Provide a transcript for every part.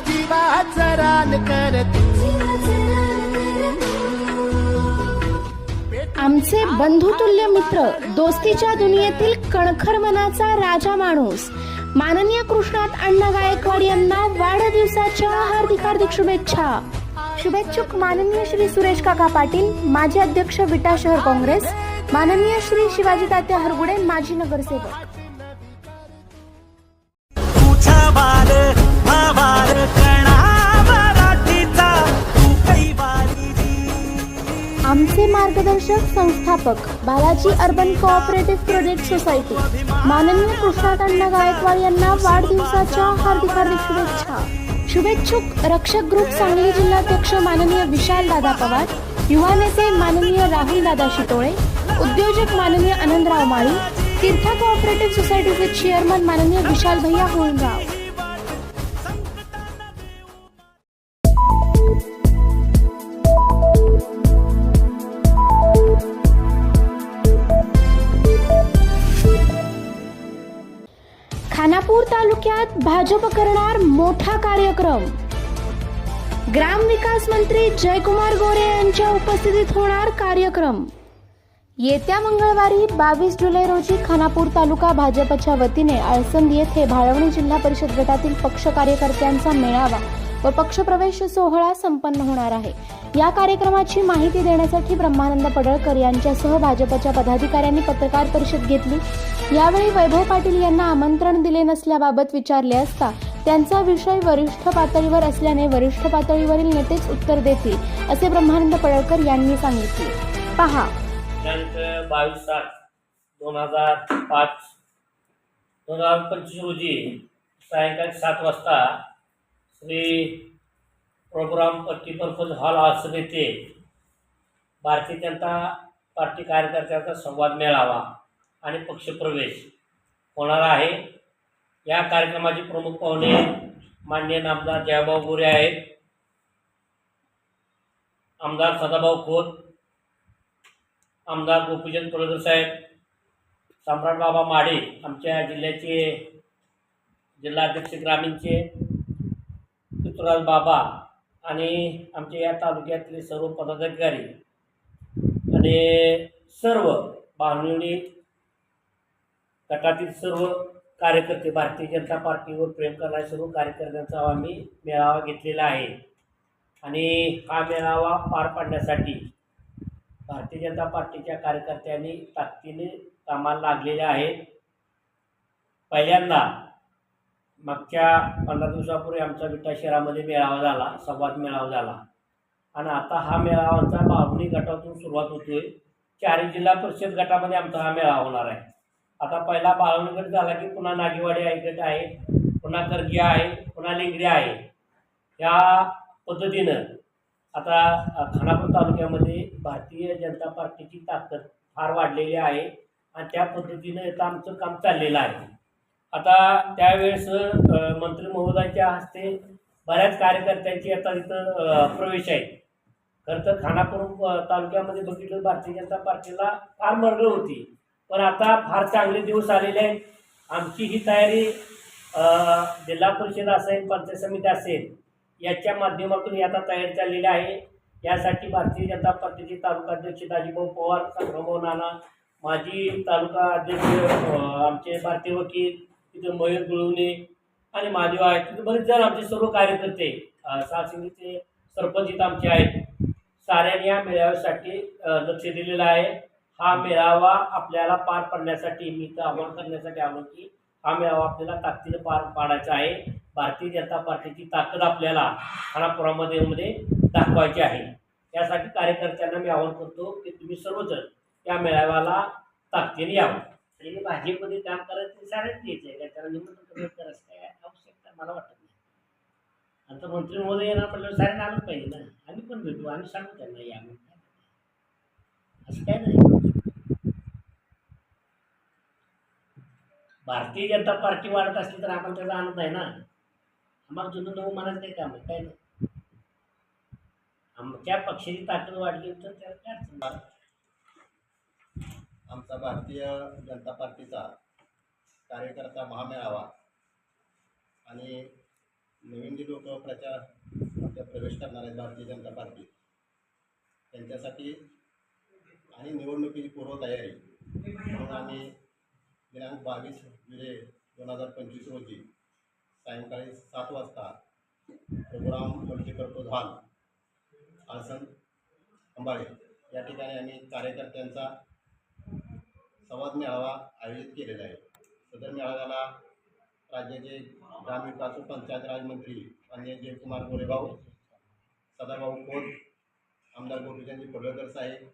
जीवाचं रान आमचे बंधुतुल्य मित्र दोस्तीच्या दुनियेतील कणखर मनाचा राजा माणूस. माननीय कृष्णात अण्णा गायकवाड यांना वाढदिवसाच्या हार्दिक हार्दिक शुभेच्छा. शुभेच्छुक माननीय श्री सुरेश काका पाटील माजी अध्यक्ष विटा शहर काँग्रेस माननीय श्री शिवाजी तात्या हरगुडे माजी नगरसेवक. आमचे मार्गदर्शक संस्थापक Balaji urban cooperative project society. माननीय कृष्णात गायकवाड यांना वाढदिवसाच्या हार्दिक हार्दिक शुभेच्छा. शुभेच्छुक रक्षक ग्रुप सांगली जिल्हाध्यक्ष माननीय विशाल दादा पवार युवा नेते माननीय राहुल दादा शितोळे उद्योजक माननीय आनंदराव माळी तीर्था कोऑपरेटिव्ह सोसायटीचे चेअरमन माननीय विशाल भैया होळगाव. खानापूर तालुक्यात भाजप करणार मोठा कार्यक्रम. ग्रामविकास मंत्री जयकुमार गोरे यांच्या उपस्थितीत होणार कार्यक्रम. येत्या मंगळवारी बावीस जुलै रोजी खानापूर तालुका भाजपच्या वतीने आळसंद येथे भाळवणी जिल्हा परिषद गटातील पक्ष कार्यकर्त्यांचा मेळावा व पक्षप्रवेश सोहळा संपन्न होणार आहे. या कार्यक्रमाची माहिती देण्यासाठी ब्रह्मानंद पडळकर यांच्यासह भाजपच्या पदाधिकाऱ्यांनी पत्रकार परिषद घेतली. यावेळी वैभव पाटील यांना आमंत्रण दिले नसल्याबाबत विचारले असता त्यांचा विषय वरिष्ठ पातळीवर असल्याने वरिष्ठ पातळीवरील नेतेच उत्तर देतील असे ब्रह्मानंद पडळकर यांनी सांगितले. पहा. बावीस सात दोन हजार पाच दोन हजार पंचवीस रोजी सायंकाळी सात वाजता श्री प्रभुराम मल्टीपर्पज हॉल आसन येथे भारतीय जनता पार्टी कार्यकर्त्यांचा संवाद मेळावा आणि पक्षप्रवेश होणार आहे. या कार्यक्रमाचे प्रमुख पाहुणे मान्य आमदार जयभाऊ गोरे आहेत. आमदार सदाभाऊ खोत आमदार गोपीचंद पडळकर साहेब सम्राट बाबा माडे आमच्या जिल्ह्याचे जिल्हाध्यक्ष ग्रामीणचे पृथ्वीराज बाबा आणि आमच्या या तालुक्यातले सर्व पदाधिकारी आणि सर्व बांधणी गटातील सर्व कार्यकर्ते भारतीय जनता पार्टीवर प्रेम करणारे सर्व कार्यकर्त्यांचा आम्ही मेळावा घेतलेला आहे. आणि हा मेळावा पार पाडण्यासाठी भारतीय जनता पार्टीच्या कार्यकर्त्यांनी ताकदीने कामाला लागलेले आहेत. पहिल्यांदा मागच्या पंधरा दिवसापूर्वी आमचा विटा शहरामध्ये मेळावा झाला संवाद मेळावा झाला. आणि आता हा मेळावाचा बाहुणी गटातून सुरुवात होतोय चारही जिल्हा परिषद गटामध्ये आमचा हा मेळावा होणार आहे. आता पहिला बाळवणी गट झाला की पुन्हा नागेवाडी आहे गट आहे पुन्हा करगी आहे पुन्हा लिंगरी आहे. या पद्धतीनं आता खानापूर तालुक्यामध्ये भारतीय जनता पार्टीची ताकद फार वाढलेली आहे. आणि त्या पद्धतीनं आता आमचं काम चाललेलं आहे. आता त्यावेळेस मंत्री महोदयाच्या हस्ते बऱ्याच कार्यकर्त्यांची आता तिथं प्रवेश आहे. खरं तर खानापूर तालुक्यामध्ये बघितलं भारतीय जनता पार्टीला फार मरगळ होती. पण आता फार चांगले दिवस आलेले आहेत. आमची ही तयारी जिल्हा परिषद असेल पंचायत समिती असेल याच्या माध्यमातून ही आता तयारी चाललेली आहे. यासाठी भारतीय जनता पार्टीचे तालुका अध्यक्ष दाजीभाऊ पवार संग्रामभाऊ नाना माजी तालुका अध्यक्ष आमचे भारतीय वकील तिथं मयूर गुळवणे आणि महादेव आहेत तिथे बरेच जण आमचे सर्व कार्यकर्ते सासिंगीचे सरपंच इथं आमचे आहेत. साऱ्यांनी या मेळाव्यासाठी लक्ष दिलेलं आहे. हा मेळावा आपल्याला पार पाडण्यासाठी मी इथं आव्हान करण्यासाठी आलो की हा मेळावा आपल्याला ताकदीनं पार पाडायचा आहे. भारतीय जनता पार्टीची ताकद आपल्याला खानापुरामध्ये मध्ये दाखवायची आहे. यासाठी कार्यकर्त्यांना मी आवाहन करतो की तुम्ही सर्वजण या मेळाव्याला ताकदीने यावं. त्याने भाजपमध्ये काम करायचं ते सारेच द्यायचं आहे. काय त्याला निमंत्रण कमी करायचं काय? आवश्यकता मला वाटत नाही. आता मंत्री महोदय येणार म्हटल्यावर सारे आलंच पाहिजे ना. आम्ही पण भेटू. आम्ही सांगू त्यांना या म्हणून. असं काय नाही. भारतीय जनता पार्टी वाढत असली तर आम्हाला त्याचा आनंद आहे ना. आम्हाला जुनं नऊ म्हणायचं काही काम आहे. काय नाही. आमच्या पक्षाची ताकद वाढली तर त्याला काय अडचण? आमचा भारतीय जनता पार्टीचा कार्यकर्ता महामेळावा आणि नवीन जी लोक प्रचार प्रवेश करणार आहेत भारतीय जनता पार्टी त्यांच्यासाठी आणि निवडणुकीची पूर्वतयारी म्हणून आम्ही दिनांक बावीस जुलै दोन हजार पंचवीस रोजी सायंकाळी सात वाजता प्रोग्राम मल्टीपर्पज हॉल आसन अंबाळे या ठिकाणी आम्ही कार्यकर्त्यांचा संवाद मेळावा आयोजित केलेला आहे. सदर मेळाव्याला राज्याचे ग्रामविकास व पंचायत राज मंत्री माननीय जयकुमार गोरेभाऊ सदाभाऊ खोत आमदार गोपीचंद पडळकर साहेब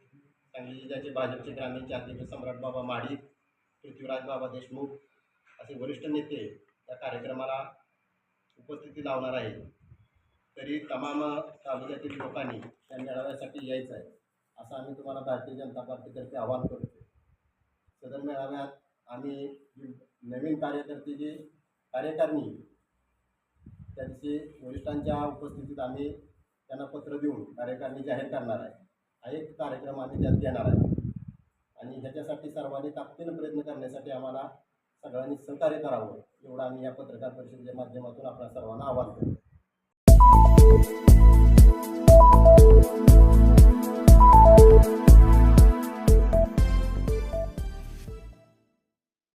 सांगली जिल्ह्याचे भाजपचे ग्रामीणचे अध्यक्ष सम्राट बाबा माडी पृथ्वीराज बाबा देशमुख असे वरिष्ठ नेते या कार्यक्रमाला उपस्थिती लावणार आहेत. तरी तमाम तालुक्यातील लोकांनी त्या मेळाव्यासाठी यायचं आहे असं आम्ही तुम्हाला भारतीय जनता पार्टीतर्फे आवाहन करतो. सदर मेळाव्यात आम्ही नवीन कार्यकर्ते जे कार्यकारिणी त्या दिवशी वरिष्ठांच्या उपस्थितीत आम्ही त्यांना पत्र देऊन कार्यकारिणी जाहीर करणार आहे. हा एक कार्यक्रम आम्ही त्यात घेणार आहे. आणि ह्याच्यासाठी सर्वांनी ताकदीनं प्रयत्न करण्यासाठी आम्हाला सगळ्यांनी सहकार्य करावं एवढं आम्ही या पत्रकार परिषदेच्या माध्यमातून आपल्या सर्वांना आवाहन करतो.